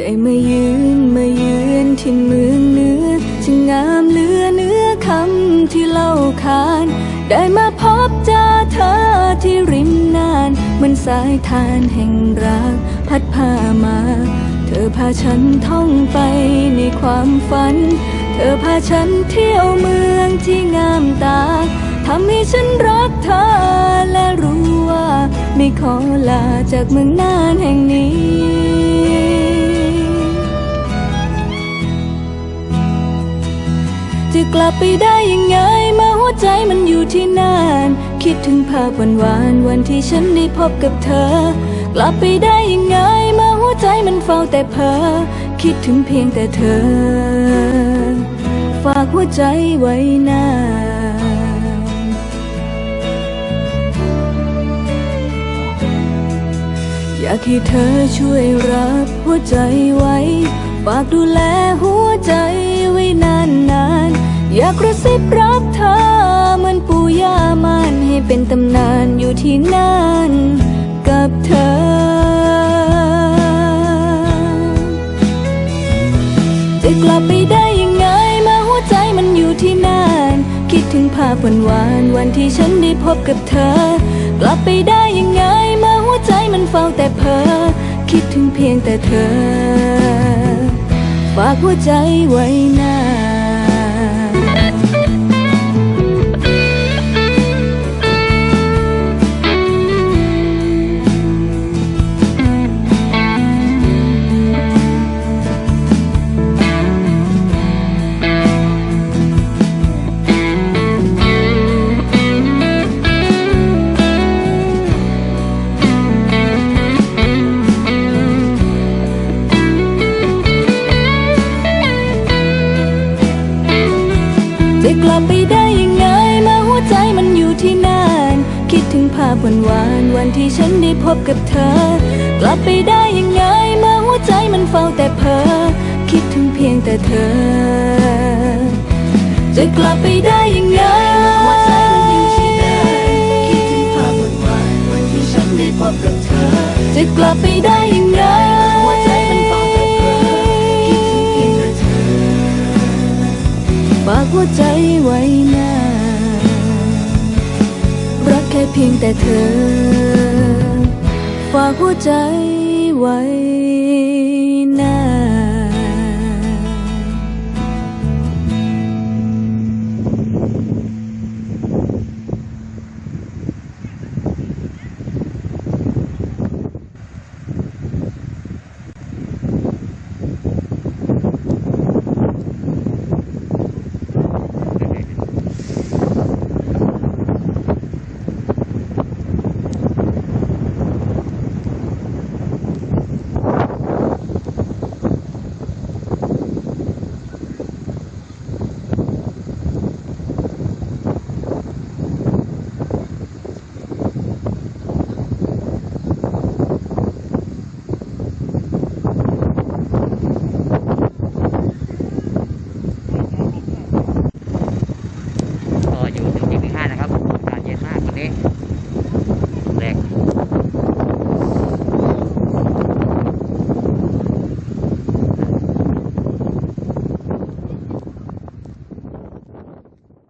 ได้มายืนมายืนที่เมืองเหนือช่างงามเหลือเนื้อคำที่เล่าขาน ได้มาพบเจอเธอที่ริมนาน มันสายทานแห่งรักพัดพามา เธอพาฉันท่องไปในความฝัน เธอพาฉันเที่ยวเมืองที่งามตาทำให้ฉันรักเธอและรู้ว่า ไม่ขอลาจากเมืองน่านแห่งนี้ ไปได้ยังไงมื่อหัวใจมันอยู่ที่น่านคิดถึงภาพวันวานวันที่ฉันได้พบกับเธอ กลับไปได้ยังไงมื่อหัวใจมันเฝ้าแต่เพ้อคิดถึงเพียงแต่เธอ ฝากหัวใจไว้นานอยากให้เธอช่วยรับหัวใจไว้ ฝากดูแลหัวใจ อยากกระซิบรักเธอเหมือนปู่ย่ามันให้เป็นตำนานอยู่ที่นั่นกับเธอ จะกลับไปได้ยังไงมื่อหัวใจมันอยู่ที่นั่นคิดถึงภาพวันวานวันที่ฉันได้พบกับเธอ กลับไปได้ยังไงมื่อหัวใจมันเฝ้าแต่เพ้อคิดถึงเพียงแต่เธอ ฝากหัวใจไว้นา จะกลับไปได้ยังไงมื่อหัวใจมันอยู่ที่นั่นคิดถึงภาพวันวานวันที่ฉันได้พบกับเธอ กลับไปได้ยังไงมื่อหัวใจมันเฝ้าแต่เพ้อคิดถึงเพียงแต่เธอ จะกลับไปได้ยังไงหัวใจมันอยู่ที่นั่นคิากหัวใจไว้นานรักแค่เพียงแต่เธอ ฝากหัวใจไว้ อยู่ถึงที่ห้านะครับอากาศเย็นมากวันนี้